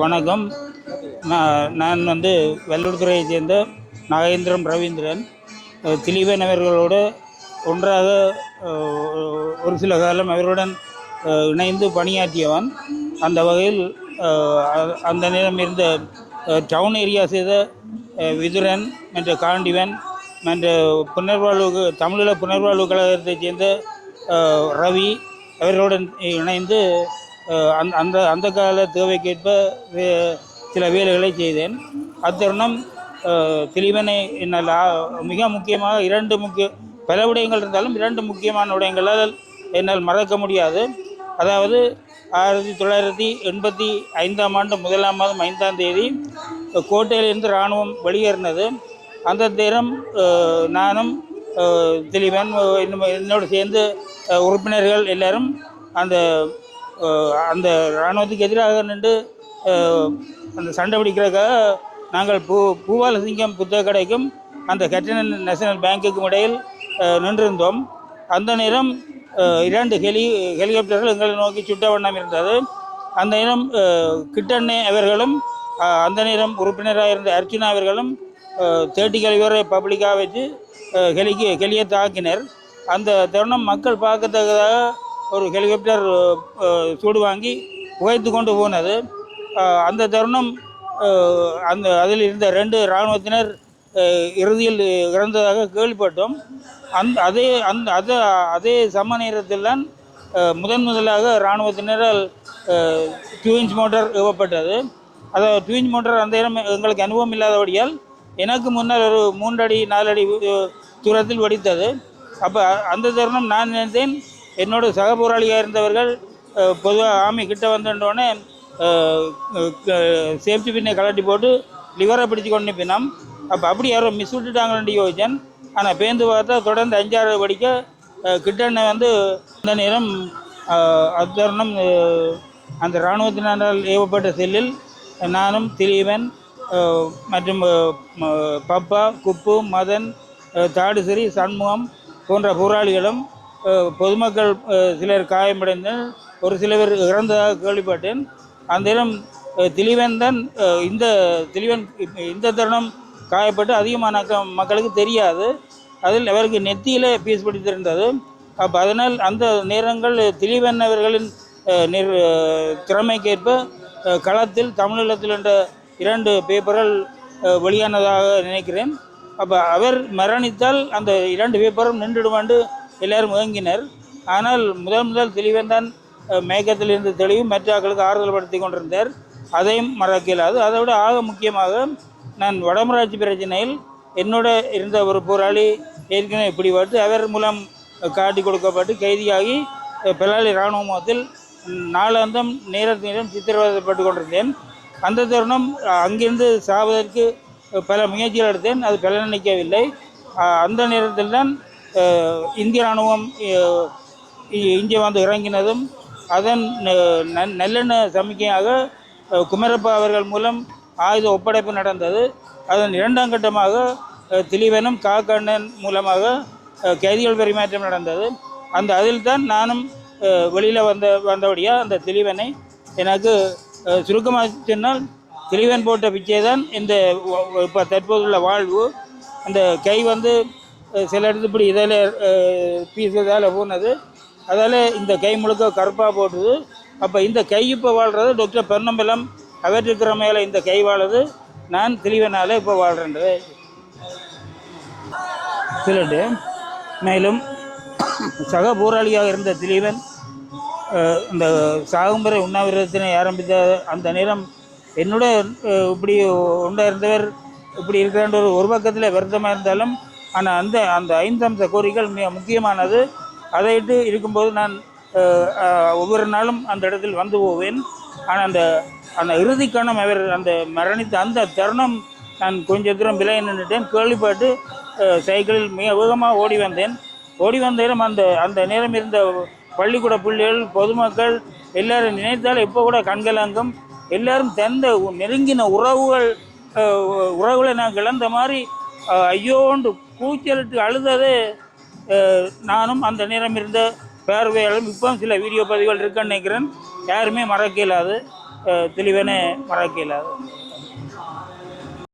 வணக்கம். நான் நான் வந்து வெள்ளூர்துறையை சேர்ந்த நாகேந்திரம் ரவீந்திரன். திலீபன் அவர்களோடு ஒன்றாக ஒரு சில காலம் அவருடன் இணைந்து பணியாற்றியவன். அந்த வகையில் அ- அந்த நேரம் இருந்த டவுன் ஏரியா செய்த விதுரன் மற்ற காண்டிவன் மற்ற புனர்வாழ்வு தமிழீழ புனர்வாழ்வு கழகத்தைச் சேர்ந்த ரவி அவர்களுடன் இணைந்து அந் அந்த அந்த அந்த கால தேவைக்கேற்ப வே- சில வேலைகளை செய்தேன். அத்தருணம் அஹ், திலீபனை என்னால் மிக முக்கியமாக இரண்டு முக்கிய பல விடயங்கள் இருந்தாலும் இரண்டு முக்கியமான விடயங்களால் என்னால் மறக்க முடியாது. அதாவது ஆயிரத்தி தொள்ளாயிரத்தி எண்பத்தி ஐந்தாம் ஆண்டு முதலாம் மாதம் ஐந்தாம் தேதி கோட்டையிலிருந்து இராணுவம் வெளியேறினது. அந்த நேரம் நானும் அஹ், திலீபன் இன்னும் என்னோடு சேர்ந்து உறுப்பினர்கள் எல்லாரும் அந்த அந்த இராணுவத்துக்கு எதிராக நின்று அந்த சண்டை பிடிக்கிறதுக்காக நாங்கள் பூ பூவாலசிங்கம் புத்தக கடைக்கும் அந்த கட்டண நேஷனல் பேங்க்குக்கும் இடையில் நின்றிருந்தோம். அந்த நேரம் இரண்டு ஹெலி ஹெலிகாப்டர்கள் எங்களை நோக்கி சுட்ட வண்ணம் இருந்தது. அந்த நேரம் கிட்டண்ணே அவர்களும் அந்த நேரம் உறுப்பினராக இருந்த அர்ச்சுனா அவர்களும் தேர்ட்டி கழிவரை பப்ளிக்காக வச்சு ஹெலிக்கு ஹெலியை தாக்கினர். அந்த தருணம் மக்கள் பார்க்கத்தக்கதாக ஒரு ஹெலிகாப்டர் சூடு வாங்கி புகைத்து கொண்டு போனது. அந்த தருணம் அந்த அதில் இருந்த ரெண்டு இராணுவத்தினர் இறுதியில் இறந்ததாக கேள்விப்பட்டோம். அந்த அதே அந்த அதே அதே சம நேரத்தில் தான் முதன் முதலாக இராணுவத்தினரால் டூ மோட்டார் ஏவப்பட்டது. அதாவது டூ மோட்டார் அந்த நேரம் எங்களுக்கு அனுபவம் இல்லாதபடியால் எனக்கு முன்னால் ஒரு மூன்றடி நாலடி தூரத்தில் வெடித்தது. அப்போ அந்த தருணம் நான் நினைத்தேன் என்னோட சக போராளியாக இருந்தவர்கள் பொதுவாக ஆமி கிட்ட வந்தோடனே சேஃப்டி பின்னை கலட்டி போட்டு லிவரை பிடிச்சு கொண்டு நிற்பினோம் அப்போ அப்படி யாரோ மிஸ் விட்டுட்டாங்கன்னு யோசிச்சேன். ஆனால் பேந்து பார்த்தா தொடர்ந்து அஞ்சாறு படிக்க கிட்டண்ண வந்து அந்த நேரம் அத்தருணம் அந்த இராணுவத்தினால் ஏவப்பட்ட செல்லில் நானும் திலீபன் மற்றும் பப்பா குப்பு மதன் தாடுசிறி சண்முகம் போன்ற போராளிகளும் பொதுமக்கள் சிலர் காயமடைந்து ஒரு சில பேர் இறந்ததாக கேள்விப்பட்டேன். அந்த இடம் அஹ், தான் இந்த திலிவன் இந்த தருணம் காயப்பட்டு அதிகமான க- மக்களுக்கு தெரியாது. அதில் அவருக்கு நெத்தியில் பீஸ் பிடித்திருந்தது. அப்போ அதனால் அந்த நேரங்கள் திலீபன் அவர்களின் நிர் திறமைக்கேற்ப களத்தில் தமிழீழத்தில் என்ற இரண்டு பேப்பர்கள் வெளியானதாக நினைக்கிறேன். அப்போ அவர் மரணித்தால் அந்த இரண்டு பேப்பரும் நின்றுடுமாண்டு எல்லாரும் ஏங்கினர் ஆனால் முதல் முதல் தெளிவன் தான் அஹ், இருந்து தெளிவு மற்ற ஆறுதல் படுத்தி கொண்டிருந்தார். அதையும் மறக்க இயலாது அதை விட ஆக முக்கியமாக நான் வடமராட்சி பிரச்சனையில் என்னோட இருந்த ஒரு போராளி ஏற்கனவே பிடிபட்டு அவர் மூலம் காட்டி கொடுக்கப்பட்டு கைதியாகி பெலாளி பெலாலி இராணுவ முகத்தில் நாளாந்தம் நேரத்து நேரம் சித்திரவதைப்பட்டு கொண்டிருந்தேன். அந்த தருணம் அங்கிருந்து சாவதற்கு பல முயற்சிகள் எடுத்தேன். அது பலனளிக்கவில்லை. அந்த நேரத்தில் தான் இந்திய இராணுவம் இந்தியா இங்கே வந்து இறங்கினதும் அதன் நல்லெண்ண சமிக்கையாக குமரப்பா அவர்கள் மூலம் ஆயுத ஒப்படைப்பு நடந்தது. அதன் இரண்டாம் கட்டமாக திலீவனும் காக்கண்ணன் மூலமாக கைதிகள் பரிமாற்றம் நடந்தது. அந்த அதில் தான் நானும் வெளியில் வந்த வந்தபடியாக அந்த திலீவனை எனக்கு சுருக்கமாக சொன்னால் திலீவன் போட்ட பிச்சை தான் இந்த இப்போ தற்போதுள்ள வாழ்வு. அந்த கை வந்து சில இடத்து இப்படி இதில் பீஸ் இதால் போனது. அதால் இந்த கை முழுக்க கருப்பாக போட்டுது. அப்போ இந்த கை இப்போ வாழ்கிறது டாக்டர் பெருநம்பலம் அவர் இருக்கிற மேலே இந்த கை வாழது. நான் திலீவனால் இப்போ வாழ்கிறேன்றது சொல்லிட்டு மேலும் சக போராளியாக இருந்த திலீவன் இந்த சாகும்பரை உண்ணாவிரதத்தினை ஆரம்பித்த அந்த நேரம் என்னோட இப்படி உண்டாக இருந்தவர் இப்படி இருக்கிறன்ற ஒரு ஒரு பக்கத்தில் வருத்தமாக இருந்தாலும் ஆனால் அந்த அந்த ஐந்து அம்ச கோரிக்கைகள் மிக முக்கியமானது. அதையிட்டு இருக்கும்போது நான் ஒவ்வொரு நாளும் அந்த இடத்தில் வந்து போவேன். ஆனால் அந்த அந்த இறுதிக்கணம் அவர் அந்த மரணித்த அந்த தருணம் நான் கொஞ்சம் தூரம் விலை நின்றுட்டேன். கேள்விப்பட்டு சைக்கிளில் மிக வேகமாக ஓடி வந்தேன். ஓடி வந்த இடம் அந்த அந்த நேரம் இருந்த பள்ளிக்கூட பிள்ளைகள் பொதுமக்கள் எல்லாரும் நினைத்தால் இப்போ கூட கண்கலங்கும். எல்லாரும் தந்த உ- நெருங்கின உறவுகள் உறவுகளை நான் இழந்த மாதிரி ஐயோண்டு கூச்சலிட்டு அழுதது நானும் அந்த நேரம் இருந்த பார்வையாளரும் இப்போ சில வீடியோ பதிவுகள் இருக்குன்னு நினைக்கிறேன். யாருமே மறக்க இயலாது தெளிவான மறக்க இல்லாது.